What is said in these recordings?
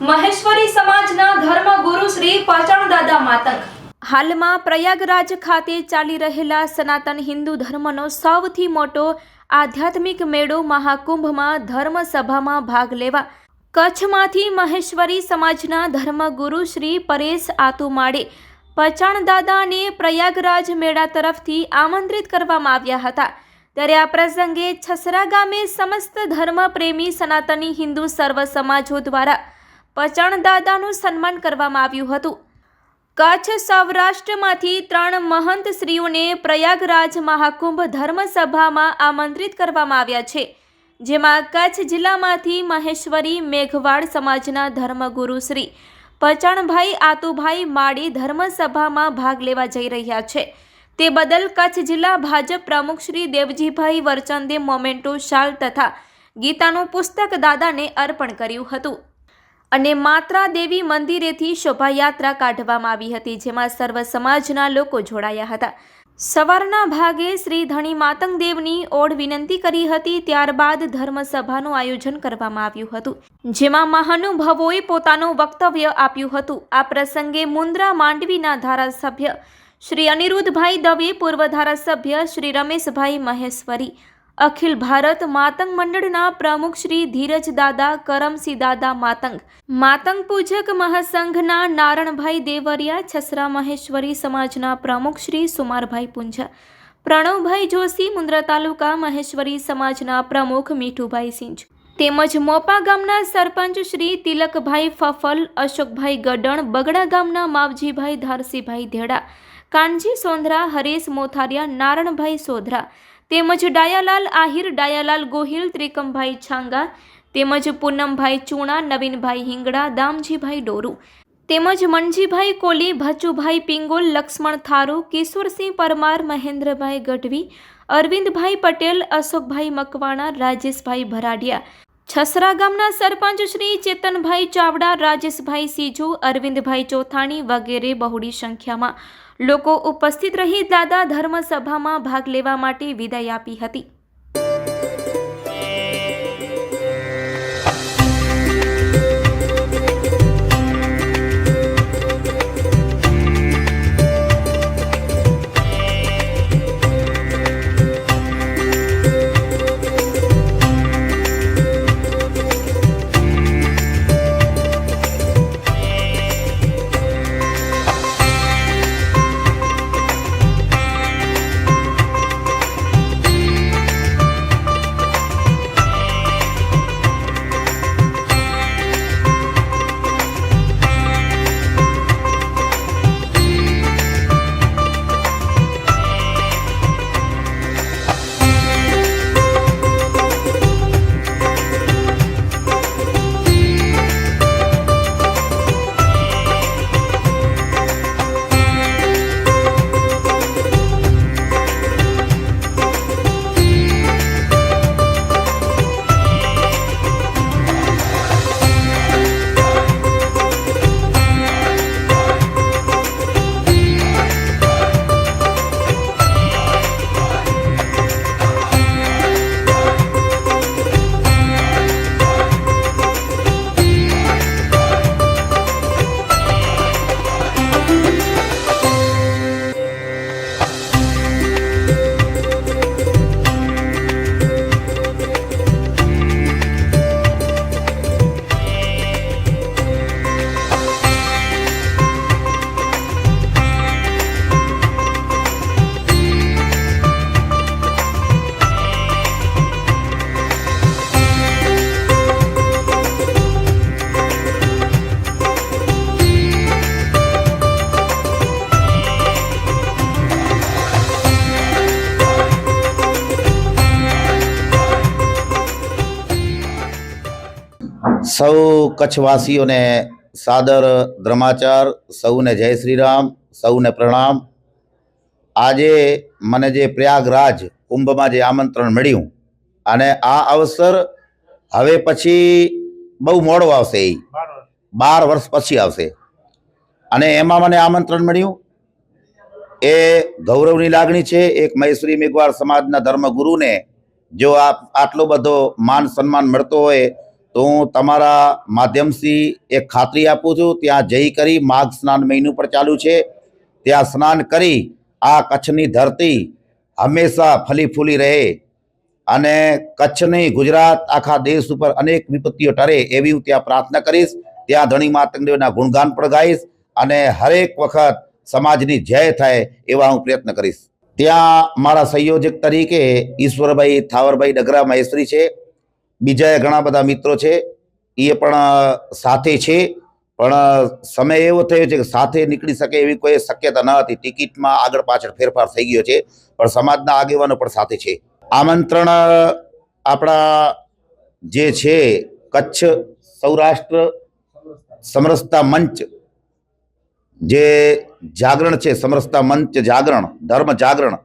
મહેશ્વરી સમાજના ધર્મગુરુ શ્રી પાચાણ દાદા માતંગ. હાલમાં પ્રયાગરાજ ખાતે ચાલી રહેલા સનાતન હિન્દુ ધર્મનો સૌથી મોટો આધ્યાત્મિક મેળો મહાકુંભમાં ધર્મસભામાં ભાગ લેવા કચ્છમાંથી મહેશ્વરી સમાજના ધર્મગુરુ શ્રી પરેશ આતુમાડે પચાણ દાદાને પ્રયાગરાજ મેળા તરફથી આમંત્રિત કરવામાં આવ્યા હતા. ત્યારે આ પ્રસંગે છસરા ગામે સમસ્ત ધર્મપ્રેમી સનાતની હિન્દુ સર્વ સમાજો દ્વારા પચાણ દાદાનું સન્માન કરવામાં આવ્યું હતું. કચ્છ સૌરાષ્ટ્રમાંથી ત્રણ મહંત શ્રીઓને પ્રયાગરાજ મહાકુંભ ધર્મસભામાં આમંત્રિત કરવામાં આવ્યા છે, જેમાં કચ્છ જિલ્લામાંથી મહેશ્વરી મેઘવાડ સમાજના ધર્મગુરુ શ્રી પચાણભાઈ આતુભાઈ માળી ધર્મસભામાં ભાગ લેવા જઈ રહ્યા છે. તે બદલ કચ્છ જિલ્લા ભાજપ પ્રમુખ શ્રી દેવજીભાઈ વરચંદે મોમેન્ટો શાલ તથા ગીતાનું પુસ્તક દાદાને અર્પણ કર્યું હતું. અને માત્રા દેવી મંદિરેથી શોભાયાત્રા કાઢવામાં આવી હતી, જેમાં સર્વ સમાજના લોકો જોડાયા હતા. સવારના ભાગે શ્રી ધણી માતંગદેવની ઓડ વિનંતી કરી હતી, ત્યારબાદ ધર્મસભાનું આયોજન કરવામાં આવ્યું હતું, જેમાં મહાનુભાવોએ પોતાનું વક્તવ્ય આપ્યું હતું. આ પ્રસંગે મુન્દ્રા માંડવીના ધારાસભ્ય શ્રી અનિરુદ્ધભાઈ દવે, પૂર્વ ધારાસભ્ય શ્રી રમેશભાઈ મહેશ્વરી અખિલ ભારત માતંગ મંડળના પ્રમુખ શ્રી ધીરજ દાદા કરમસિંહ દાદા માતંગ. માતંગ પૂજક મહાસંઘના નારણભાઈ દેવરિયા, છસરા મહેશ્વરી સમાજના પ્રમુખ શ્રી સુમારભાઈ પુંજા, પ્રણવભાઈ જોશી, મુન્દ્રા તાલુકા મહેશ્વરી સમાજના પ્રમુખ મીઠુભાઈ સિંજ. તેમજ મોપા ગામના સરપંચ શ્રી તિલકભાઈ ફફલ, અશોકભાઈ ગડણ, બગડા ગામના માવજીભાઈ ધારસીભાઈ ધેડા, કાનજી સોંધરા, હરેશ મોથારિયા, નારણભાઈ સોધરા તેમજ ડાયાલાલ આહિર, ડાયાલાલ ગોહિલ, ત્રિકમભાઈ છાંગા, તેમજ પૂનમભાઈ ચૂણા, નવીનભાઈ હિંગડા, દામજીભાઈ ડોરુ. તેમજ મણજીભાઈ કોલી, ભચુભાઈ પિંગોલ, લક્ષ્મણ થારુ, કિશોરસિંહ પરમાર, મહેન્દ્રભાઈ ગઢવી, અરવિંદભાઈ પટેલ, અશોકભાઈ મકવાણા, રાજેશભાઈ ભરાડિયા. છસરા ગામના સરપંચ શ્રી ચેતનભાઈ ચાવડા, રાજેશભાઈ સીજુ, અરવિંદભાઈ ચોથાણી વગેરે બહોળી સંખ્યામાં લોકો ઉપસ્થિત રહી દાદા ધર્મસભામાં ભાગ લેવા માટે વિદાય આપી હતી. સૌ કચ્છવાસીઓને સાદર ધર્માચાર, સૌને જય શ્રી રામ સૌને પ્રણામ. આજે મને જે પ્રયાગરાજ કુંભમાં જે આમંત્રણ મળ્યું, અને આ અવસર હવે પછી બહુ મોડો આવશે. એ બાર વર્ષ પછી આવશે. અને એમાં મને આમંત્રણ મળ્યું. એ ગૌરવની લાગણી છે. એક મૈસુરી મેઘવાળ સમાજના ધર્મગુરુને જો આ આટલો બધો માન સન્માન મળતો હોય તો હું તમારા માધ્યમથી એક ખાતરી આપું છું, ત્યાં જઈ કરી માઘ સ્નાન મહિનું પણ ચાલુ છે. ત્યાં સ્નાન કરી આ કચ્છની ધરતી હંમેશા ફલી ફૂલી રહે અને કચ્છની ગુજરાત, આખા દેશ ઉપર અનેક વિપત્તિઓ ટરે એવી હું ત્યાં પ્રાર્થના કરીશ. ત્યાં ધણી માતંગદેવના ગુણગાન પણ ગાઈશ અને હરેક વખત સમાજની જય થાય એવા હું પ્રયત્ન કરીશ. ત્યાં મારા સંયોજક તરીકે ઈશ્વરભાઈ થાવરભાઈ ડગરા મહેશ્રી છે. બીજા ઘણા બધા મિત્રો છે એ પણ સાથે છે. પણ સમય એવો થયો છે કે સાથે નીકળી શકે એવી કોઈ શક્યતા ન હતી. ટિકિટમાં આગળ પાછળ ફેરફાર થઈ ગયો છે, પણ સમાજના આગેવાનો પણ સાથે છે. આમંત્રણ આપણા જે છે, કચ્છ સૌરાષ્ટ્ર સમરસતા મંચ જે જાગરણ છે, સમરસતા મંચ જાગરણ, ધર્મ જાગરણ,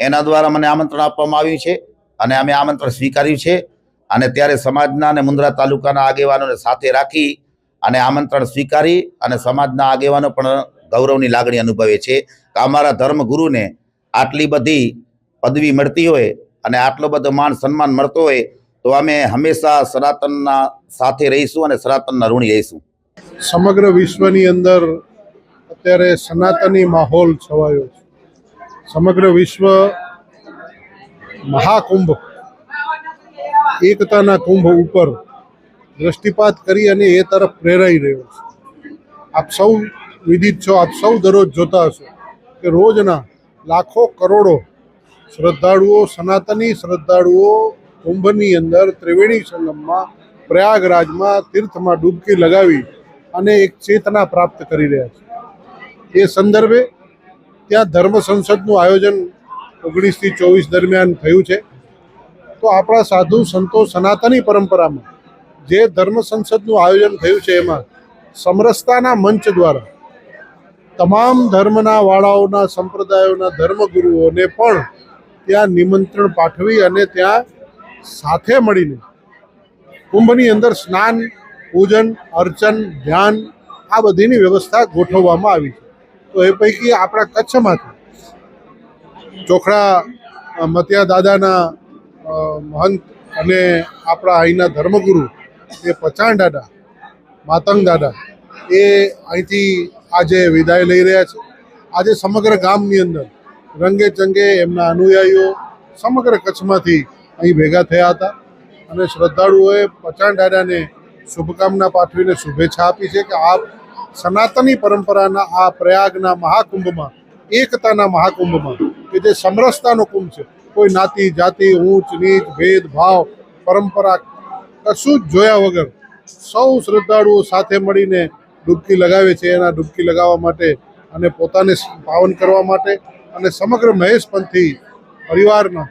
એના દ્વારા મને આમંત્રણ આપવામાં આવ્યું છે અને અમે આમંત્રણ સ્વીકાર્યું છે. અને ત્યારે સમાજના અને મુન્દ્રા તાલુકાના આગેવાનોને સાથે રાખી અને આમંત્રણ સ્વીકારી અને સમાજના આગેવાનો પણ ગૌરવની લાગણી અનુભવે છે કે અમારા ધર્મગુરુને આટલી બધી પદવી મળતી હોય અને આટલો બધો માન સન્માન મળતો હોય તો અમે હંમેશા સનાતનના સાથે રહીશું અને સનાતનના ઋણી રહીશું. સમગ્ર વિશ્વની અંદર અત્યારે સનાતની માહોલ છવાયો છે. સમગ્ર વિશ્વ મહાકુંભ એકતાના કુંભ ઉપર દ્રષ્ટિપાત કરી અને એ તરફ પ્રેરાઈ રહ્યો છે. આપ સૌ વિદિત છો, આપ સૌ દરરોજ જોતા હશો કે રોજના લાખો કરોડો શ્રદ્ધાળુઓ, સનાતની શ્રદ્ધાળુઓ કુંભની અંદર ત્રિવેણી સંગમમાં, પ્રયાગરાજમાં તીર્થમાં ડૂબકી લગાવી અને એક ચેતના પ્રાપ્ત કરી રહ્યા છે. એ સંદર્ભે ત્યાં ધર્મ સંસદનું આયોજન ઓગણીસથી ચોવીસ દરમિયાન થયું છે. તો આપણા સાધુ સંતો સનાતની પરંપરામાં જે ધર્મ સંસદનું આયોજન થયું છે એમાં સમરસતાના મંચ દ્વારા તમામ ધર્મના વાળાઓના, સંપ્રદાયોના ધર્મગુરુઓને પણ ત્યાં નિમંત્રણ પાઠવી અને ત્યાં સાથે મળીને કુંભની અંદર સ્નાન, પૂજન, અર્ચન, ધ્યાન આ બધીની વ્યવસ્થા ગોઠવવામાં આવી છે. તો એ પૈકી આપણા કચ્છમાંથી ચોખડા મતિયા દાદાના મહંત અને આપણા અહીંના ધર્મગુરુ, એ પચાણ દાદા, માતંગ દાદા, એ અહીંથી આજે વિદાય લઈ રહ્યા છે. આજે સમગ્ર ગામની અંદર રંગે ચંગે એમના અનુયાયીઓ સમગ્ર કચ્છમાંથી અહીં ભેગા થયા હતા અને શ્રદ્ધાળુઓએ પચાણ દાદાને શુભકામના પાઠવીને શુભેચ્છા આપી છે કે આપ સનાતની પરંપરાના આ પ્રયાગના મહાકુંભમાં, એકતાના મહાકુંભમાં કે જે સમરસતાનો કુંભ છે, કોઈ નાતી, જાતિ, ઊંચ, નીચ ભેદભાવ પરંપરા કશું જ જોયા વગર સૌ શ્રદ્ધાળુઓ સાથે મળીને ડૂબકી લગાવે છે. એના ડૂબકી લગાવવા માટે અને પોતાને પાવન કરવા માટે અને સમગ્ર મહેશપંથી પરિવારના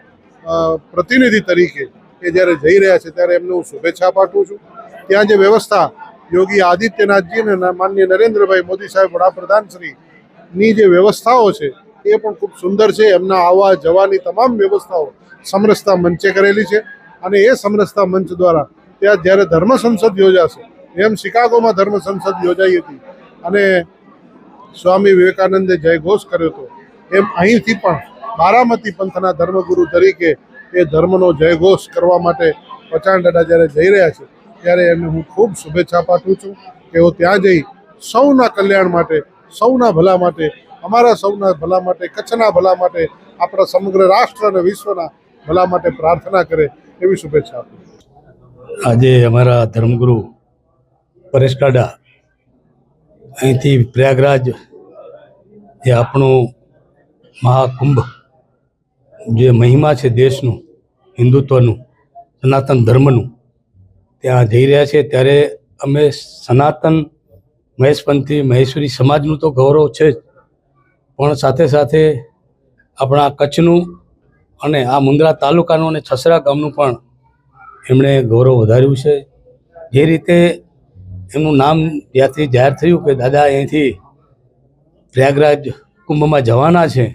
પ્રતિનિધિ તરીકે એ જ્યારે જઈ રહ્યા છે, ત્યારે એમને હું શુભેચ્છા પાઠવું છું. ત્યાં જે વ્યવસ્થા યોગી આદિત્યનાથજી અને માનનીય નરેન્દ્રભાઈ મોદી સાહેબ વડાપ્રધાનશ્રીની જે વ્યવસ્થાઓ છે એ પણ ખૂબ સુંદર છે. એમના આવવા જવાની તમામ વ્યવસ્થાઓ સમરસતા મંચે કરેલી છે અને એ સમરસતા મંચ દ્વારા ત્યાં જ્યારે ધર્મ સંસદ યોજાશે, એમ શિકાગોમાં ધર્મ સંસદ યોજાઈ હતી અને સ્વામી વિવેકાનંદે જયઘોષ કર્યો હતો. એમ અહીંથી પણ બારામતી પંથના ધર્મગુરુ તરીકે એ ધર્મનો જયઘોષ કરવા માટે પચાણ દાદા જ્યારે જઈ રહ્યા છે, ત્યારે એમને હું ખૂબ શુભેચ્છા પાઠવું છું તેઓ ત્યાં જઈ સૌના કલ્યાણ માટે, સૌના ભલા માટે અમારા સૌના ભલા માટે, કચ્છના ભલા માટે, આપણા સમગ્ર રાષ્ટ્ર અને વિશ્વના ભલા માટે પ્રાર્થના કરે એવી શુભેચ્છા આપું. આજે અમારા ધર્મગુરુ પરેશ કાડા અહીંથી પ્રયાગરાજ એ આપણું મહાકુંભ, જે મહિમા છે દેશનું, હિન્દુત્વનું, સનાતન ધર્મનું, ત્યાં જઈ રહ્યા છે. ત્યારે અમે સનાતન મહેશપંથી, મહેશ્વરી સમાજનું તો ગૌરવ છે જ. પણ સાથે સાથે આપણા કચ્છનું અને આ મુંદ્રા તાલુકાનું અને છસરા ગામનું પણ એમણે ગૌરવ વધાર્યું છે. જે રીતે એમનું નામ જ્યાંથી જાહેર થયું કે દાદા અહીંથી પ્રયાગરાજ કુંભમાં જવાના છે,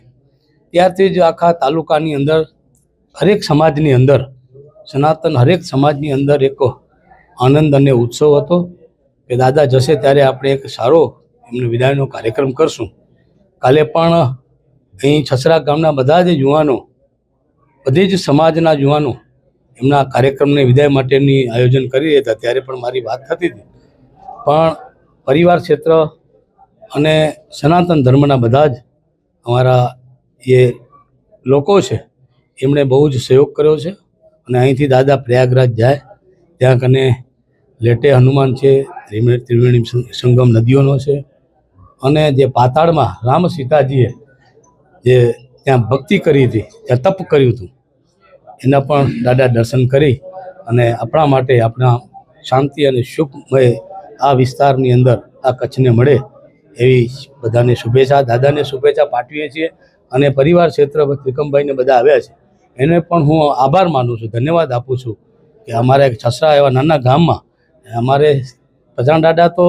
ત્યારથી જ આખા તાલુકાની અંદર હરેક સમાજની અંદર, સનાતન હરેક સમાજની અંદર એક આનંદ અને ઉત્સવ હતો કે દાદા જશે ત્યારે આપણે એક સારો એમને વિદાયનો કાર્યક્રમ કરશું. કાલે પણ અહીં છસરા ગામના બધા જ યુવાનો, બધી જ સમાજના યુવાનો એમના કાર્યક્રમને વિદાય માટેની આયોજન કરી રહ્યા હતા. ત્યારે પણ મારી વાત થતી હતી. પણ પરિવાર ક્ષેત્ર અને સનાતન ધર્મના બધા જ અમારા એ લોકો છે, એમણે બહુ જ સહયોગ કર્યો છે અને અહીંથી દાદા પ્રયાગરાજ જાય, ત્યાં કને લેટે હનુમાન છે, ત્રિવેણી સંગમ નદીઓનો છે અને જે પાતાળમાં રામ સીતાજીએ જે ત્યાં ભક્તિ કરી હતી, ત્યાં તપ કર્યું હતું, એના પણ દાદા દર્શન કરી અને આપણા માટે આપણા શાંતિ અને સુખમય આ વિસ્તારની અંદર આ કચ્છને મળે એવી બધાને શુભેચ્છા, દાદાને શુભેચ્છા પાઠવીએ છીએ અને પરિવાર ક્ષેત્ર ત્રિકમભાઈને બધા આવ્યા છે. એને પણ હું આભાર માનું છું, ધન્યવાદ આપું છું કે અમારા એક છસરા એવા નાના ગામમાં, અમારે પ્રજાણ દાદા તો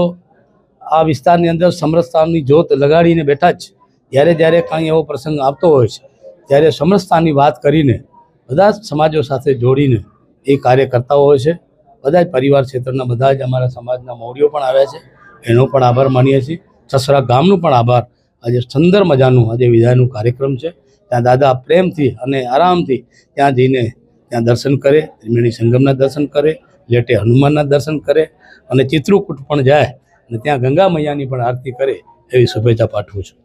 આ વિસ્તારની અંદર સમરસતાની જોત લગાડીને બેઠા જ જ્યારે જ્યારે કાંઈ એવો પ્રસંગ આવતો હોય છે, ત્યારે સમરસતાની વાત કરીને બધા જ સમાજો સાથે જોડીને એ કાર્ય કરતા હોય છે, બધા જ પરિવાર ક્ષેત્રના બધા જ અમારા સમાજના મૌર્યો પણ આવ્યા છે. એનો પણ આભાર માનીએ છીએ. સસરા ગામનું પણ આભાર. આજે સુંદર મજાનું, આજે વિદાયનું કાર્યક્રમ છે. ત્યાં દાદા પ્રેમથી અને આરામથી ત્યાં જઈને ત્યાં દર્શન કરે, ત્રિવેણી સંગમના દર્શન કરે, લેટે હનુમાનના દર્શન કરે અને ચિત્રકૂટ પણ જાય. અને ત્યાં ગંગા મૈયાની પણ આરતી કરે એવી શુભેચ્છા પાઠવું છું.